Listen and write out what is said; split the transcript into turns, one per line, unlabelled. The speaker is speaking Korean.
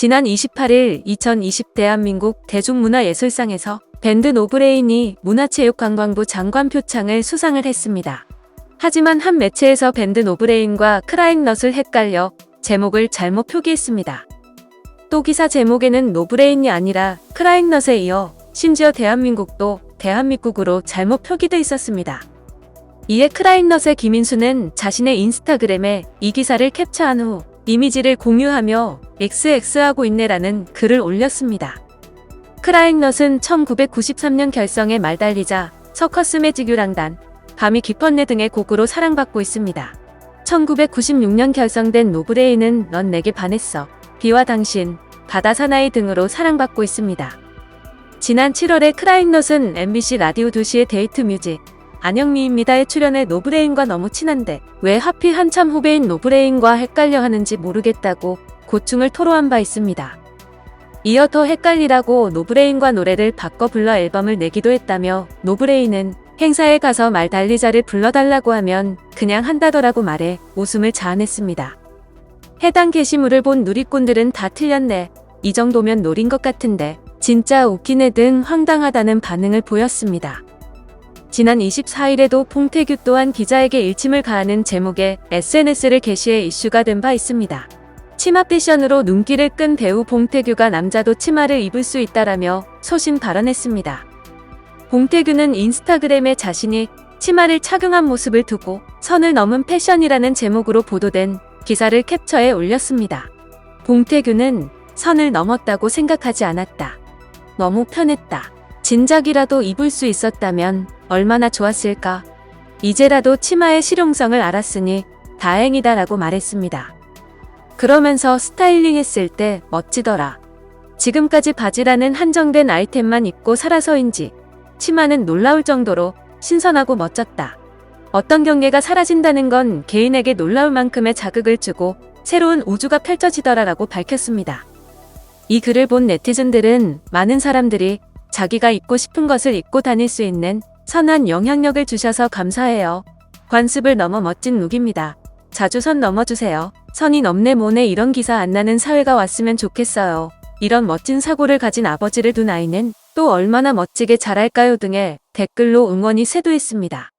지난 28일 2020 대한민국 대중문화예술상에서 밴드 노브레인이 문화체육관광부 장관 표창을 수상을 했습니다. 하지만 한 매체에서 밴드 노브레인과 크라잉넛을 헷갈려 제목을 잘못 표기했습니다. 또 기사 제목에는 노브레인이 아니라 크라잉넛에 이어 심지어 대한민국도 대한민국으로 잘못 표기돼 있었습니다. 이에 크라잉넛의 김인수는 자신의 인스타그램에 이 기사를 캡처한 후 이미지를 공유하며 XX하고 있네라는 글을 올렸습니다. 크라잉넛은 1993년 결성의 말달리자 서커스 매직유랑단, 밤이 깊었네 등의 곡으로 사랑받고 있습니다. 1996년 결성된 노브레인은 넌 내게 반했어, 비와 당신, 바다 사나이 등으로 사랑받고 있습니다. 지난 7월에 크라잉넛은 MBC 라디오 2시의 데이트 뮤직, 안영미입니다에 출연해 노브레인과 너무 친한데 왜 하필 한참 후배인 노브레인과 헷갈려 하는지 모르겠다고 고충을 토로한 바 있습니다. 이어 더 헷갈리라고 노브레인과 노래를 바꿔 불러 앨범을 내기도 했다며 노브레인은 행사에 가서 말 달리자를 불러달라고 하면 그냥 한다더라고 말해 웃음을 자아냈습니다. 해당 게시물을 본 누리꾼들은 다 틀렸네. 이 정도면 노린 것 같은데 진짜 웃기네 등 황당하다는 반응을 보였습니다. 지난 24일에도 봉태규 또한 기자에게 일침을 가하는 제목의 SNS를 게시해 이슈가 된 바 있습니다. 치마 패션으로 눈길을 끈 배우 봉태규가 남자도 치마를 입을 수 있다라며 소신 발언했습니다. 봉태규는 인스타그램에 자신이 치마를 착용한 모습을 두고 선을 넘은 패션이라는 제목으로 보도된 기사를 캡처해 올렸습니다. 봉태규는 선을 넘었다고 생각하지 않았다. 너무 편했다. 진작이라도 입을 수 있었다면 얼마나 좋았을까. 이제라도 치마의 실용성을 알았으니 다행이다라고 말했습니다. 그러면서 스타일링 했을 때 멋지더라. 지금까지 바지라는 한정된 아이템만 입고 살아서인지 치마는 놀라울 정도로 신선하고 멋졌다. 어떤 경계가 사라진다는 건 개인에게 놀라울 만큼의 자극을 주고 새로운 우주가 펼쳐지더라라고 밝혔습니다. 이 글을 본 네티즌들은 많은 사람들이 자기가 입고 싶은 것을 입고 다닐 수 있는 선한 영향력을 주셔서 감사해요. 관습을 넘어 멋진 룩입니다. 자주 선 넘어주세요. 선이 넘네 뭐네 이런 기사 안 나는 사회가 왔으면 좋겠어요. 이런 멋진 사고를 가진 아버지를 둔 아이는 또 얼마나 멋지게 자랄까요 등의 댓글로 응원이 쇄도했습니다.